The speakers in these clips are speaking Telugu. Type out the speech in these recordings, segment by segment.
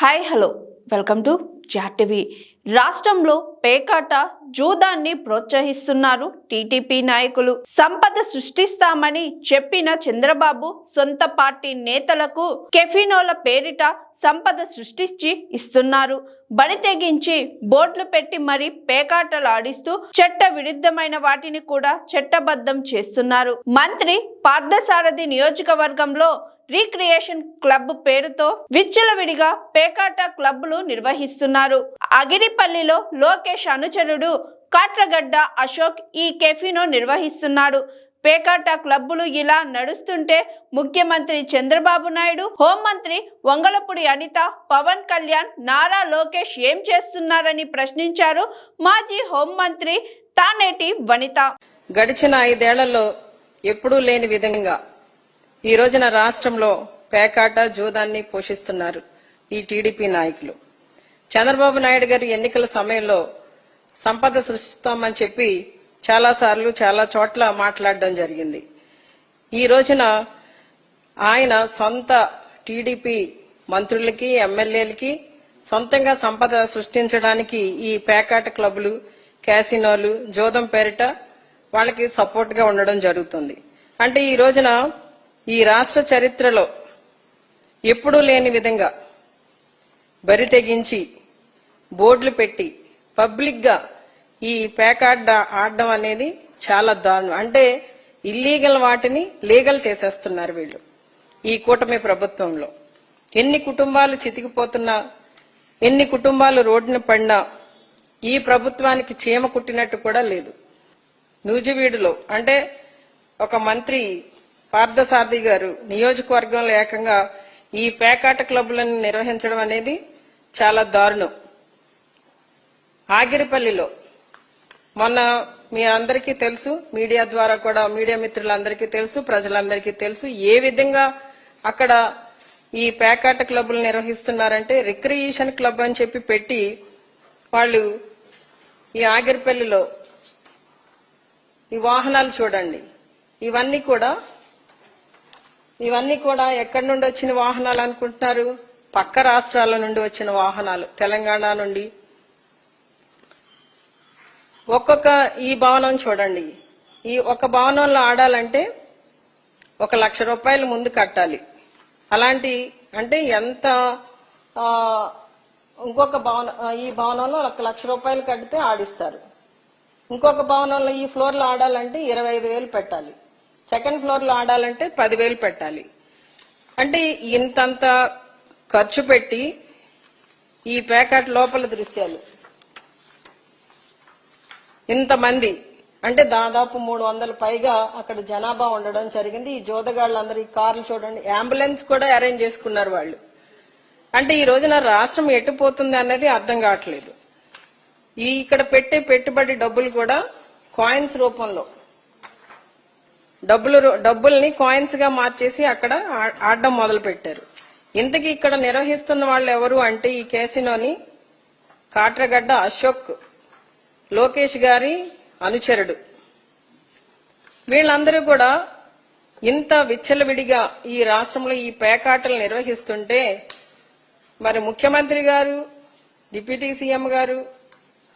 హాయ్ హలో వెల్కమ్ టు జాటివి రాష్ట్రంలో పేకాట జూదాన్ని ప్రోత్సహిస్తున్నారు టీడీపీ నాయకులు. సంపద సృష్టిస్తామని చెప్పిన చంద్రబాబు సొంత పార్టీ నేతలకు కెఫినోల పేరిట సంపద సృష్టించి ఇస్తున్నారు. బడి తెగించి బోర్డులు పెట్టి మరీ పేకాటలు ఆడిస్తూ చట్ట విరుద్ధమైన వాటిని కూడా చట్టబద్ధం చేస్తున్నారు. మంత్రి పార్థసారథి నియోజకవర్గంలో రీక్రియేషన్ క్లబ్ పేరుతో విచ్చలవిడిగా పేకాట క్లబ్లు నిర్వహిస్తున్నారు. అగిరిపల్లిలో లోకేష్ అనుచరుడు కాట్రగడ్డ అశోక్ ఈ కెఫీను నిర్వహిస్తున్నాడు పేకాట క్లబ్బులు ఇలా నడుస్తుంటే ముఖ్యమంత్రి చంద్రబాబు నాయుడు హోంమంత్రి వంగలపూడి అనిత పవన్ కళ్యాణ్ నారా లోకేష్ ఏం చేస్తున్నారని ప్రశ్నించారు మాజీ హోంమంత్రి తానేటి వనిత. గడిచిన ఐదేళ్ళలో ఎప్పుడూ లేని విధంగా ఈ రోజున రాష్ట్రంలో పేకాట జూదాన్ని పోషిస్తున్నారు ఈ టీడీపీ నాయకులు. చంద్రబాబు నాయుడు గారు ఎన్నికల సమయంలో సంపద సృష్టిస్తామని చెప్పి చాలా సార్లు చాలా చోట్ల మాట్లాడడం జరిగింది. ఈ రోజున ఆయన సొంత టీడీపీ మంత్రులకి ఎమ్మెల్యేలకి సొంతంగా సంపద సృష్టించడానికి ఈ పేకాట క్లబ్లు క్యాసినోలు జోదం పేరిట వాళ్ళకి సపోర్ట్గా ఉండడం జరుగుతుంది. అంటే ఈ రోజున ఈ రాష్ట్ర చరిత్రలో ఎప్పుడూ లేని విధంగా బరి తెగించి బోర్డులు పెట్టి పబ్లిక్గా ఈ పేకాట ఆడడం అనేది చాలా దారుణం. అంటే ఇల్లీగల్ వాటిని లీగల్ చేసేస్తున్నారు వీళ్ళు ఈ కూటమి ప్రభుత్వంలో. ఎన్ని కుటుంబాలు చితికిపోతున్నా ఎన్ని కుటుంబాలు రోడ్డున పడినా ఈ ప్రభుత్వానికి చీమ కుట్టినట్టు కూడా లేదు. నూజివీడులో అంటే ఒక మంత్రి పార్థసారథి గారు నియోజకవర్గంలో ఏకంగా ఈ పేకాట క్లబ్లను నిర్వహించడం అనేది చాలా దారుణం. ఆగిరిపల్లిలో మొన్న మీ అందరికీ తెలుసు మీడియా ద్వారా కూడా మీడియా మిత్రులందరికీ తెలుసు ప్రజలందరికీ తెలుసు ఏ విధంగా అక్కడ ఈ పేకాట క్లబ్లు నిర్వహిస్తున్నారంటే రిక్రియేషన్ క్లబ్ అని చెప్పి పెట్టి వాళ్ళు ఈ ఆగిరిపల్లిలో ఈ వాహనాలు చూడండి. ఇవన్నీ కూడా ఇవన్నీ కూడా ఎక్కడి నుండి వచ్చిన వాహనాలు అనుకుంటున్నారు? పక్క రాష్ట్రాల నుండి వచ్చిన వాహనాలు. తెలంగాణ నుండి. ఒక్కొక్క ఈ భవనం చూడండి. ఈ ఒక భవనంలో ఆడాలంటే ఒక లక్ష రూపాయలు ముందు కట్టాలి. అలాంటి అంటే ఎంత ఇంకొక భవన ఈ భవనంలో ఒక లక్ష రూపాయలు కడితే ఆడిస్తారు. ఇంకొక భవనంలో ఈ ఫ్లోర్లో ఆడాలంటే ఇరవై ఐదు వేలు పెట్టాలి. సెకండ్ ఫ్లోర్లో ఆడాలంటే పదివేలు పెట్టాలి. అంటే ఇంతంత ఖర్చు పెట్టి ఈ ప్యాకెట్ లోపల దృశ్యాలు. ఇంతమంది అంటే దాదాపు మూడు వందల పైగా అక్కడ జనాభా ఉండడం జరిగింది. ఈ జోదగాళ్ళందరూ ఈ కార్లు చూడండి అంబులెన్స్ కూడా అరేంజ్ చేసుకున్నారు వాళ్ళు. అంటే ఈ రోజున రాష్ట్రం ఎట్టుపోతుంది అనేది అర్థం కావట్లేదు. ఈ ఇక్కడ పెట్టే పెట్టుబడి డబ్బులు కూడా కాయిన్స్ రూపంలో డబ్బులు డబ్బుల్ని కాయిన్స్గా మార్చేసి అక్కడ ఆడడం మొదలు పెట్టారు ఇంతకీ ఇక్కడ నిర్వహిస్తున్న వాళ్ళు ఎవరు అంటే ఈ కేసినోని కాట్రగడ్డ అశోక్ లోకేష్ గారి అనుచరుడు. వీళ్ళందరూ కూడా ఇంత విచ్చలవిడిగా ఈ రాష్ట్రంలో ఈ పేకాటలు నిర్వహిస్తుంటే మరి ముఖ్యమంత్రి గారు డిప్యూటీ సీఎం గారు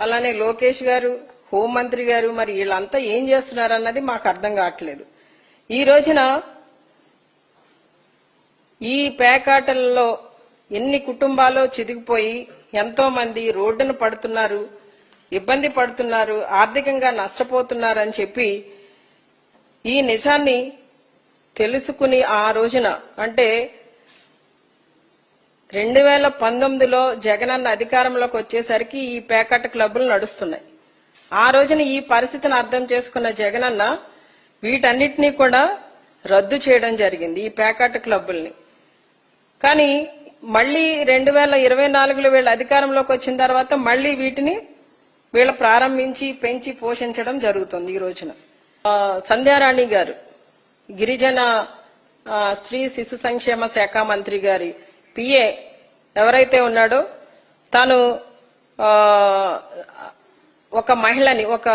అలానే లోకేష్ గారు హోంమంత్రి గారు మరి వీళ్ళంతా ఏం చేస్తున్నారు అన్నది మాకు అర్థం కావట్లేదు. ఈ రోజున ఈ పేకాటలలో ఎన్ని కుటుంబాలు చితికిపోయి ఎంతో మంది రోడ్డున పడుతున్నారు ఇబ్బంది పడుతున్నారు ఆర్థికంగా నష్టపోతున్నారు అని చెప్పి ఈ నిజాన్ని తెలుసుకుని ఆ రోజున అంటే రెండు వేల పంతొమ్మిదిలో జగనన్న అధికారంలోకి వచ్చేసరికి ఈ పేకాట క్లబ్బులు నడుస్తున్నాయి. ఆ రోజున ఈ పరిస్థితిని అర్థం చేసుకున్న జగనన్న వీటన్నిటినీ కూడా రద్దు చేయడం జరిగింది ఈ పేకాట క్లబ్బుల్ని. కానీ మళ్ళీ రెండు వేల ఇరవై నాలుగులో వీళ్ళ అధికారంలోకి వచ్చిన తర్వాత మళ్ళీ వీటిని వీళ్ళ ప్రారంభించి పెంచి పోషించడం జరుగుతుంది ఈ రోజున. సంధ్యారాణి గారు గిరిజన స్త్రీ శిశు సంక్షేమ శాఖ మంత్రి గారి పిఏ ఎవరైతే ఉన్నాడో తాను ఒక మహిళని ఒక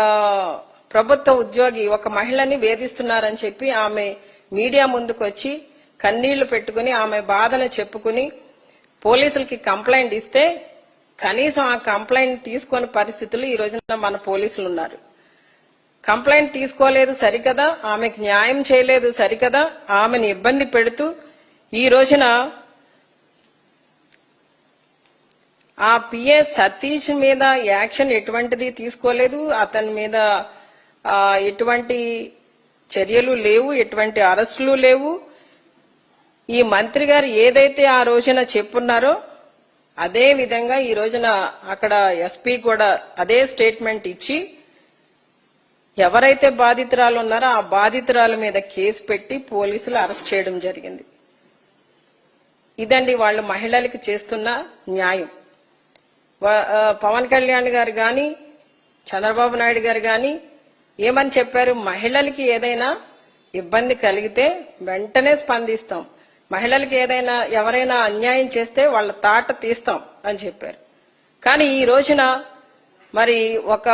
ప్రభుత్వ ఉద్యోగి ఒక మహిళని వేధిస్తున్నారని చెప్పి ఆమె మీడియా ముందుకు వచ్చి కన్నీళ్ళు పెట్టుకుని ఆమె బాధను చెప్పుకుని పోలీసులకి కంప్లైంట్ ఇస్తే కనీసం ఆ కంప్లైంట్ తీసుకొని పరిస్థితులు ఈ రోజున మన పోలీసులు ఉన్నారు. కంప్లైంట్ తీసుకోలేదు సరికదా ఆమెకు న్యాయం చేయలేదు సరికదా ఆమెను ఇబ్బంది పెడుతూ ఈ రోజున ఆ పిఏ సతీష్ మీద యాక్షన్ ఎటువంటిది తీసుకోలేదు అతని మీద ఎటువంటి చర్యలు లేవు ఎటువంటి అరెస్టులు లేవు. ఈ మంత్రి గారు ఏదైతే ఆ రోజున చెప్పున్నారో అదే విధంగా ఈ రోజున అక్కడ ఎస్పీ కూడా అదే స్టేట్మెంట్ ఇచ్చి ఎవరైతే బాధితురాలు ఉన్నారో ఆ బాధితురాల మీద కేసు పెట్టి పోలీసులు అరెస్ట్ చేయడం జరిగింది. ఇదండి వాళ్ళు మహిళలకు చేస్తున్న న్యాయం. పవన్ కళ్యాణ్ గారు కానీ చంద్రబాబు నాయుడు గారు కానీ ఏమని చెప్పారు? మహిళలకి ఏదైనా ఇబ్బంది కలిగితే వెంటనే స్పందిస్తాం. మహిళలకి ఏదైనా ఎవరైనా అన్యాయం చేస్తే వాళ్ళ తాట తీస్తాం అని చెప్పారు. కానీ ఈ రోజున మరి ఒక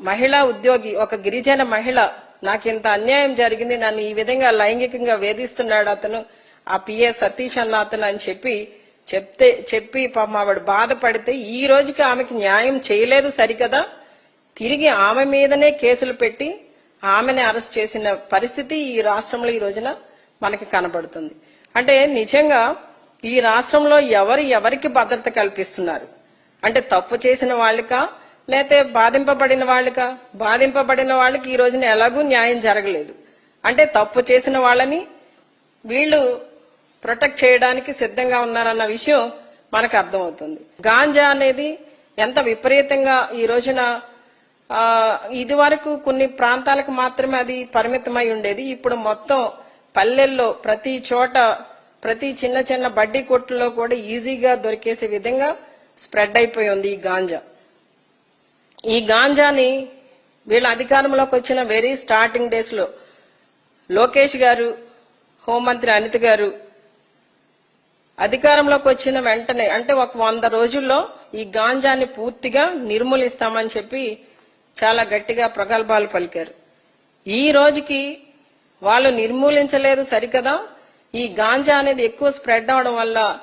మహిళా ఉద్యోగి ఒక గిరిజన మహిళ నాకింత అన్యాయం జరిగింది నన్ను ఈ విధంగా లైంగికంగా వేధిస్తున్నాడు అతను ఆ పిఏ సతీష్ అన్న అతను అని చెప్పి చెప్తే చెప్పి పాపం ఆవిడ బాధపడితే ఈ రోజుకి ఆమెకి న్యాయం చేయలేదు సరికదా? తిరిగి ఆమె మీదనే కేసులు పెట్టి ఆమెని అరెస్ట్ చేసిన పరిస్థితి ఈ రాష్ట్రంలో ఈ రోజున మనకి కనబడుతుంది. అంటే నిజంగా ఈ రాష్ట్రంలో ఎవరు ఎవరికి భద్రత కల్పిస్తున్నారు? అంటే తప్పు చేసిన వాళ్ళకా? లేతే బాధింపబడిన వాళ్ళకా? బాధింపబడిన వాళ్ళకి ఈ రోజున ఎలాగూ న్యాయం జరగలేదు. అంటే తప్పు చేసిన వాళ్ళని వీళ్ళు ప్రొటెక్ట్ చేయడానికి సిద్ధంగా ఉన్నారన్న విషయం మనకు అర్థమవుతుంది. గాంజా అనేది ఎంత విపరీతంగా ఈ రోజున ఇది వరకు కొన్ని ప్రాంతాలకు మాత్రమే అది పరిమితమై ఉండేది. ఇప్పుడు మొత్తం పల్లెల్లో ప్రతి చోట ప్రతి చిన్న చిన్న బడ్డీ కొట్టుల్లో కూడా ఈజీగా దొరికేసే విధంగా స్ప్రెడ్ అయిపోయి ఉంది ఈ గాంజా. ఈ గాంజాని వీళ్ళ అధికారంలోకి వచ్చిన వెరీ స్టార్టింగ్ డేస్లో లోకేష్ గారు హోంమంత్రి అనిత్ గారు అధికారంలోకి వచ్చిన వెంటనే అంటే ఒక వంద రోజుల్లో ఈ గాంజాని పూర్తిగా నిర్మూలిస్తామని చెప్పి చాలా గట్టిగా ప్రగల్భాలు పలికారు. ఈ రోజుకి వాళ్ళు నిర్మూలించలేదు సరికదా. ఈ గాంజా అనేది ఎక్కువ స్ప్రెడ్ అవడం వల్ల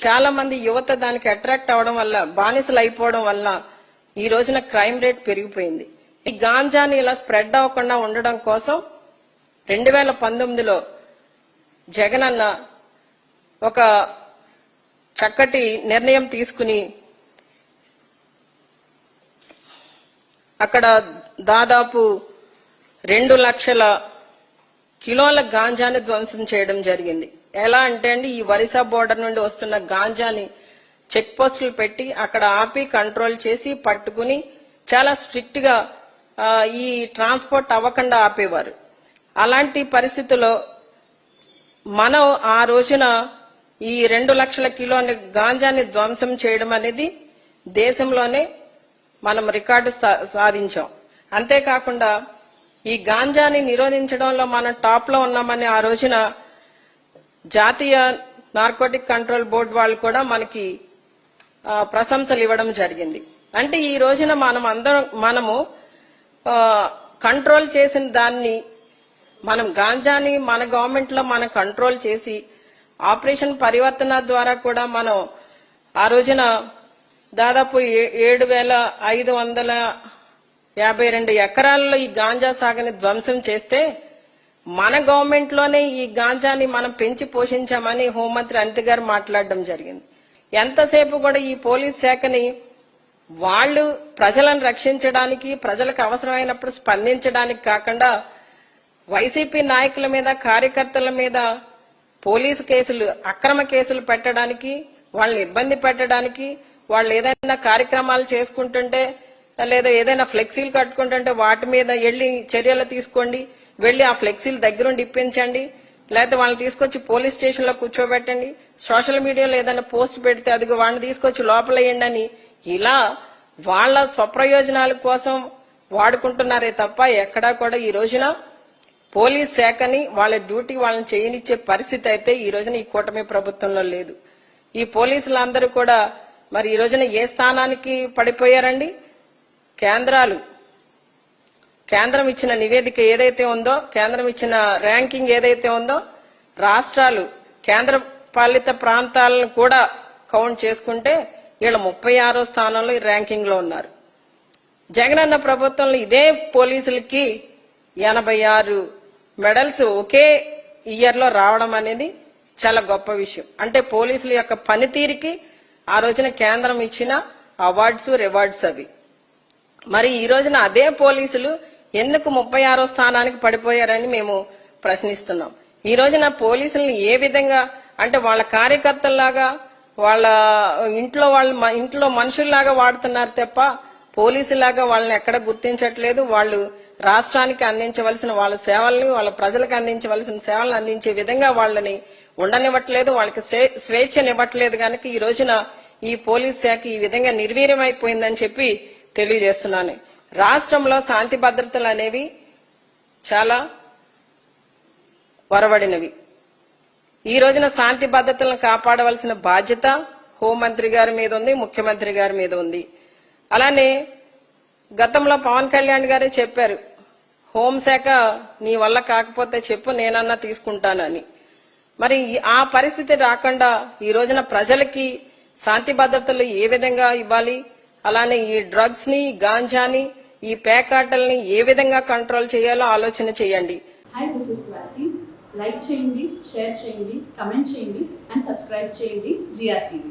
చాలా మంది యువత దానికి అట్రాక్ట్ అవడం వల్ల బానిసలు అయిపోవడం వల్ల ఈ రోజున క్రైమ్ రేట్ పెరిగిపోయింది. ఈ గాంజాని ఇలా స్ప్రెడ్ అవ్వకుండా ఉండడం కోసం రెండు వేల పంతొమ్మిదిలో జగన్ అన్న ఒక చక్కటి నిర్ణయం తీసుకుని అక్కడ దాదాపు రెండు లక్షల కిలోల గాంజాని ధ్వంసం చేయడం జరిగింది. ఎలా అంటే అండి ఈ వరిసా బోర్డర్ నుండి వస్తున్న గాంజాని చెక్ పోస్టులు పెట్టి అక్కడ ఆపి కంట్రోల్ చేసి పట్టుకుని చాలా స్ట్రిక్ట్గా ఈ ట్రాన్స్పోర్ట్ అవ్వకుండా ఆపేవారు. అలాంటి పరిస్థితుల్లో మనం ఆ రోజున ఈ రెండు లక్షల కిలోని గాంజాని ధ్వంసం చేయడం అనేది దేశంలోనే మనం రికార్డు సా- సాధించాం. అంతేకాకుండా ఈ గాంజాని నిరోధించడంలో మనం టాప్లో ఉన్నామని ఆ రోజున జాతీయ నార్కోటిక్ కంట్రోల్ బోర్డు వాళ్ళు కూడా మనకి ప్రశంసలు ఇవ్వడం జరిగింది. అంటే ఈ రోజున మనం అందరం మనము కంట్రోల్ చేసిన దాన్ని మనం గాంజాని మన గవర్నమెంట్లో మనం కంట్రోల్ చేసి ఆపరేషన్ పరివర్తన ద్వారా కూడా మనం ఆ రోజున దాదాపు ఏ- ఏడు వేల ఐదు వందల యాభై రెండు ఎకరాల్లో ఈ గాంజా సాగుని ధ్వంసం చేస్తే మన గవర్నమెంట్లోనే ఈ గాంజాని మనం పెంచి పోషించామని హోంమంత్రి అనిత గారు మాట్లాడడం జరిగింది. ఎంతసేపు కూడా ఈ పోలీస్ శాఖని వాళ్ళు ప్రజలను రక్షించడానికి ప్రజలకు అవసరమైనప్పుడు స్పందించడానికి కాకుండా వైసీపీ నాయకుల మీద కార్యకర్తల మీద పోలీసు కేసులు అక్రమ కేసులు పెట్టడానికి వాళ్ళని ఇబ్బంది పెట్టడానికి వాళ్ళు ఏదైనా కార్యక్రమాలు చేసుకుంటుంటే లేదా ఏదైనా ఫ్లెక్సీలు కట్టుకుంటుంటే వాటి మీద వెళ్ళి చర్యలు తీసుకోండి. వెళ్ళి ఆ ఫ్లెక్సీలు దగ్గరుండి ఇప్పించండి. లేకపోతే వాళ్ళని తీసుకొచ్చి పోలీస్ స్టేషన్లో కూర్చోబెట్టండి. సోషల్ మీడియాలో ఏదైనా పోస్ట్ పెడితే అది వాళ్ళని తీసుకొచ్చి లోపలేయండి అని ఇలా వాళ్ళ స్వప్రయోజనాల కోసం వాడుకుంటున్నారే తప్ప ఎక్కడా కూడా ఈ రోజున పోలీస్ శాఖని వాళ్ళ డ్యూటీ వాళ్ళని చేయనిచ్చే పరిస్థితి అయితే ఈ రోజున ఈ కూటమి ప్రభుత్వంలో లేదు. ఈ పోలీసులందరూ కూడా మరి ఈ రోజున ఏ స్థానానికి పడిపోయారండి? కేంద్రాలు. కేంద్రం ఇచ్చిన నివేదిక ఏదైతే ఉందో కేంద్రం ఇచ్చిన ర్యాంకింగ్ ఏదైతే ఉందో రాష్ట్రాలు కేంద్ర పాలిత ప్రాంతాలను కూడా కౌంట్ చేసుకుంటే వీళ్ళ ముప్పై ఆరో స్థానంలో ఈ ర్యాంకింగ్లో ఉన్నారు. జగనన్న ప్రభుత్వంలో ఇదే పోలీసులకి ఎనభై ఆరు మెడల్స్ ఒకే ఇయర్లో రావడం అనేది చాలా గొప్ప విషయం. అంటే పోలీసుల యొక్క పనితీరుకి ఆ రోజున కేంద్రం ఇచ్చిన అవార్డ్స్ రివార్డ్స్ అవి. మరి ఈ రోజున అదే పోలీసులు ఎందుకు ముప్పై ఆరో స్థానానికి పడిపోయారని మేము ప్రశ్నిస్తున్నాం. ఈ రోజున పోలీసులను ఏ విధంగా అంటే వాళ్ళ కార్యకర్తల్లాగా వాళ్ళ ఇంట్లో వాళ్ళ మ- ఇంట్లో మనుషుల్లాగా వాడుతున్నారు తప్ప పోలీసులాగా వాళ్ళని ఎక్కడ గుర్తించట్లేదు. వాళ్ళు రాష్ట్రానికి అందించవలసిన వాళ్ళ సేవల్ని వాళ్ళ ప్రజలకు అందించవలసిన సేవలను అందించే విధంగా వాళ్ళని ఉండనివ్వట్లేదు వాళ్ళకి స్వే- స్వేచ్ఛనివ్వట్లేదు కనుక ఈ రోజున ఈ పోలీస్ శాఖ ఈ విధంగా నిర్వీర్యమైపోయిందని చెప్పి తెలియజేస్తున్నాను. రాష్ట్రంలో శాంతి భద్రతలు అనేవి చాలా వరవడినవి. ఈ రోజున శాంతి భద్రతలను కాపాడవలసిన బాధ్యత హోంమంత్రి గారి మీద ఉంది ముఖ్యమంత్రి గారి మీద ఉంది. అలానే గతంలో పవన్ కళ్యాణ్ గారే చెప్పారు హోంశాఖ నీ వల్ల కాకపోతే చెప్పు నేనన్నా తీసుకుంటానని. మరి ఆ పరిస్థితి రాకుండా ఈ రోజున ప్రజలకి శాంతి భద్రతలు ఏ విధంగా ఇవ్వాలి? అలానే ఈ డ్రగ్స్ని గాంజాని ఈ పేకాటల్ని ఏ విధంగా కంట్రోల్ చేయాలో ఆలోచన చేయండి. Hi this is Swathi like చేయండి షేర్ చేయండి కమెంట్ చేయండి అండ్ సబ్స్క్రైబ్ చేయండి జిఆర్టీవీ